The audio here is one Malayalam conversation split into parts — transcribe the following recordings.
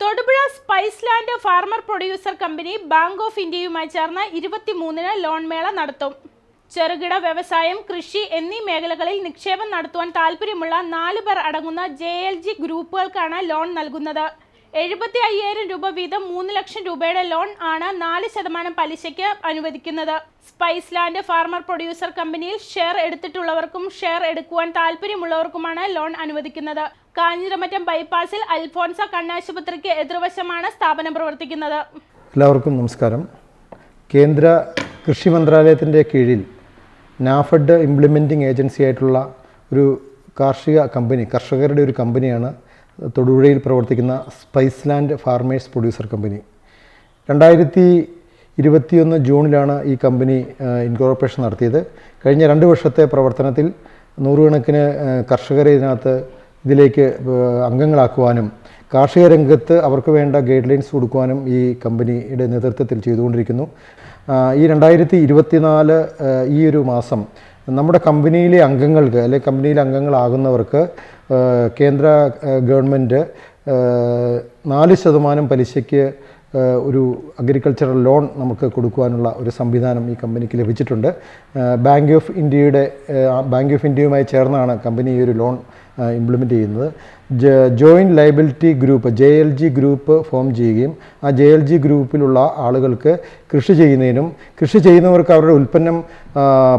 Thodupuzha spice land farmer producer company bank of ഇന്ത്യയുമായി ചേർന്ന് ഇരുപത്തിമൂന്നിന് ലോൺ മേള നടത്തും. ചെറുകിട വ്യവസായം കൃഷി എന്നീ മേഖലകളിൽ നിക്ഷേപം നടത്തുവാൻ താൽപ്പര്യമുള്ള നാല് പേർ അടങ്ങുന്ന ജെ എൽ ജി ഗ്രൂപ്പുകൾക്കാണ് ലോൺ നൽകുന്നത്. എഴുപത്തി അയ്യായിരം രൂപ വീതം മൂന്ന് ലക്ഷം രൂപയുടെ ലോൺ ആണ് നാല് ശതമാനം പലിശയ്ക്ക് അനുവദിക്കുന്നത്. സ്പൈസ് ലാൻഡ് ഫാർമർ പ്രൊഡ്യൂസർ കമ്പനിയിൽ ഷെയർ എടുത്തിട്ടുള്ളവർക്കും ഷെയർ എടുക്കുവാൻ താല്പര്യമുള്ളവർക്കുമാണ് ലോൺ അനുവദിക്കുന്നത്. കാഞ്ഞിരമറ്റം ബൈപ്പാസിൽ അൽഫോൻസ കണ്ണാശുപത്രിക്ക് എതിർവശമാണ് സ്ഥാപനം പ്രവർത്തിക്കുന്നത്. എല്ലാവർക്കും നമസ്കാരം. കേന്ദ്ര കൃഷി മന്ത്രാലയത്തിന്റെ കീഴിൽ നാഫഡ് ഇംപ്ലിമെന്റിംഗ് ഏജൻസി ആയിട്ടുള്ള ഒരു കാർഷിക കമ്പനി കർഷകരുടെ ഒരു കമ്പനിയാണ് തൊടുപുഴയിൽ പ്രവർത്തിക്കുന്ന spice land farmers producer company. രണ്ടായിരത്തി ഇരുപത്തിയൊന്ന് ജൂണിലാണ് ഈ കമ്പനി ഇൻകോർപ്പറേഷൻ നടത്തിയത്. കഴിഞ്ഞ രണ്ട് വർഷത്തെ പ്രവർത്തനത്തിൽ നൂറുകണക്കിന് കർഷകരെ ഇതിനകത്ത് ഇതിലേക്ക് അംഗങ്ങളാക്കുവാനും കാർഷിക രംഗത്ത് അവർക്ക് വേണ്ട ഗൈഡ് ലൈൻസ് കൊടുക്കുവാനും ഈ കമ്പനിയുടെ നേതൃത്വത്തിൽ ചെയ്തുകൊണ്ടിരിക്കുന്നു. ഈ രണ്ടായിരത്തി ഇരുപത്തിനാല് ഈ ഒരു മാസം നമ്മുടെ കമ്പനിയിലെ അംഗങ്ങൾക്ക് അല്ലെങ്കിൽ കമ്പനിയിലെ അംഗങ്ങളാകുന്നവർക്ക് കേന്ദ്ര ഗവൺമെന്റ് നാല് ശതമാനം പലിശയ്ക്ക് ഒരു അഗ്രികൾച്ചറൽ ലോൺ നമുക്ക് കൊടുക്കുവാനുള്ള ഒരു സംവിധാനം ഈ കമ്പനിക്ക് ലഭിച്ചിട്ടുണ്ട്. ബാങ്ക് ഓഫ് ഇന്ത്യയുടെ ബാങ്ക് ഓഫ് ഇന്ത്യയുമായി ചേർന്നാണ് കമ്പനി ഈ ഒരു ലോൺ ഇംപ്ലിമെന്റ് ചെയ്യുന്നത്. Joint liability group J L G group form ചെയ്യുകയും ആ ജെ എൽ ജി ഗ്രൂപ്പിലുള്ള ആളുകൾക്ക് കൃഷി ചെയ്യുന്നതിനും കൃഷി ചെയ്യുന്നവർക്ക് അവരുടെ ഉൽപ്പന്നം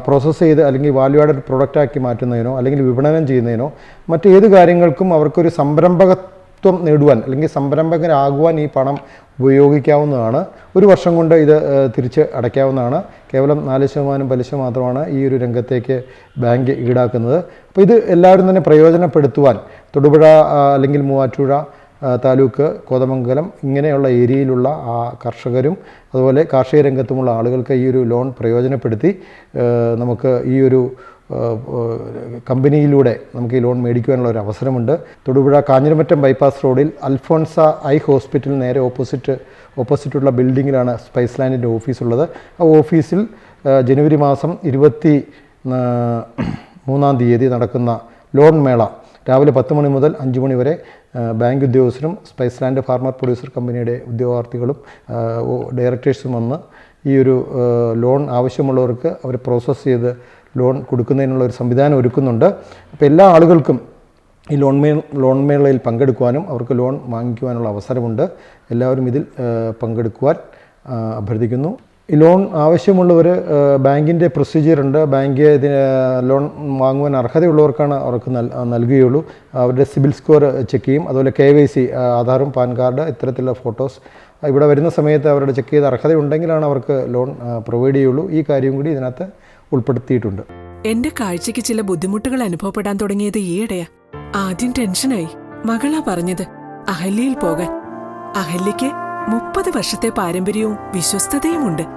പ്രോസസ്സ് ചെയ്ത് അല്ലെങ്കിൽ വാല്യൂ ആഡഡ് പ്രൊഡക്റ്റാക്കി മാറ്റുന്നതിനോ അല്ലെങ്കിൽ വിപണനം ചെയ്യുന്നതിനോ മറ്റേത് കാര്യങ്ങൾക്കും അവർക്കൊരു സംരംഭകത്വം നേടുവാൻ അല്ലെങ്കിൽ സംരംഭകനാകുവാൻ ഈ പണം ഉപയോഗിക്കാവുന്നതാണ്. ഒരു വർഷം കൊണ്ട് ഇത് തിരിച്ച് അടയ്ക്കാവുന്നതാണ്. കേവലം നാല് ശതമാനം പലിശ മാത്രമാണ് ഈ ഒരു രംഗത്തേക്ക് ബാങ്ക് ഈടാക്കുന്നത്. അപ്പോൾ ഇത് എല്ലാവരും തന്നെ പ്രയോജനപ്പെടുത്തുവാൻ തൊടുപുഴ അല്ലെങ്കിൽ മൂവാറ്റുപുഴ താലൂക്ക് കോതമംഗലം ഇങ്ങനെയുള്ള ഏരിയയിലുള്ള ആ കർഷകരും അതുപോലെ കാർഷിക രംഗത്തുമുള്ള ആളുകൾക്ക് ഈ ഒരു ലോൺ പ്രയോജനപ്പെടുത്തി നമുക്ക് ഈ ഒരു കമ്പനിയിലൂടെ നമുക്ക് ഈ ലോൺ മേടിക്കുവാനുള്ള ഒരു അവസരമുണ്ട്. തൊടുപുഴ കാഞ്ഞിരമറ്റം ബൈപ്പാസ് റോഡിൽ അൽഫോൺസ ഐ ഹോസ്പിറ്റൽ നേരെ ഓപ്പോസിറ്റ് ഓപ്പോസിറ്റുള്ള ബിൽഡിങ്ങിലാണ് സ്പൈസ് ലാൻഡിന്റെ ഓഫീസുള്ളത്. ആ ഓഫീസിൽ ജനുവരി മാസം ഇരുപത്തി മൂന്നാം തീയതി നടക്കുന്ന ലോൺ മേള രാവിലെ പത്ത് മണി മുതൽ അഞ്ച് മണി വരെ ബാങ്ക് ഉദ്യോഗസ്ഥരും സ്പൈസ് ലാൻഡ് ഫാർമർ പ്രൊഡ്യൂസർ കമ്പനിയുടെ ഉദ്യോഗാർത്ഥികളും ഡയറക്ടേഴ്സും വന്ന് ഈ ഒരു ലോൺ ആവശ്യമുള്ളവർക്ക് അവർ പ്രോസസ്സ് ചെയ്ത് ലോൺ കൊടുക്കുന്നതിനുള്ള ഒരു സംവിധാനം ഒരുക്കുന്നുണ്ട്. അപ്പോൾ എല്ലാ ആളുകൾക്കും ഈ ലോൺ മേ ലോൺ മേളയിൽ പങ്കെടുക്കുവാനും അവർക്ക് ലോൺ വാങ്ങിക്കുവാനുള്ള അവസരമുണ്ട്. എല്ലാവരും ഇതിൽ പങ്കെടുക്കുവാൻ അഭ്യർത്ഥിക്കുന്നു. ലോൺ ആവശ്യമുള്ളവർ ബാങ്കിന്റെ പ്രൊസീജിയർ ഉണ്ട്. ബാങ്ക് ഇതിന് ലോൺ വാങ്ങുവാൻ അർഹതയുള്ളവർക്കാണ് അവർക്ക് നൽ നൽകുകയുള്ളൂ. അവരുടെ സിബിൽ സ്കോർ ചെക്ക് ചെയ്യും. അതുപോലെ കെ വൈ സി ആധാറും പാൻ കാർഡ് ഇത്തരത്തിലുള്ള ഫോട്ടോസ്. ഇവിടെ വരുന്ന സമയത്ത് അവരുടെ ചെക്ക് ചെയ്ത് അർഹതയുണ്ടെങ്കിലാണ് അവർക്ക് ലോൺ പ്രൊവൈഡ് ചെയ്യുള്ളൂ. ഈ കാര്യം കൂടി ഇതിനകത്ത് ഉൾപ്പെടുത്തിയിട്ടുണ്ട്. എന്റെ കാഴ്ചയ്ക്ക് ചില ബുദ്ധിമുട്ടുകൾ അനുഭവപ്പെടാൻ തുടങ്ങിയത് ഈയിടെയാ. ആദ്യം ടെൻഷനായി. മകളാ പറഞ്ഞത് അഹല്യയിൽ പോകാൻ. അഹല്യയ്ക്ക് മുപ്പത് വർഷത്തെ പാരമ്പര്യവും വിശ്വസ്തതയുമുണ്ട്.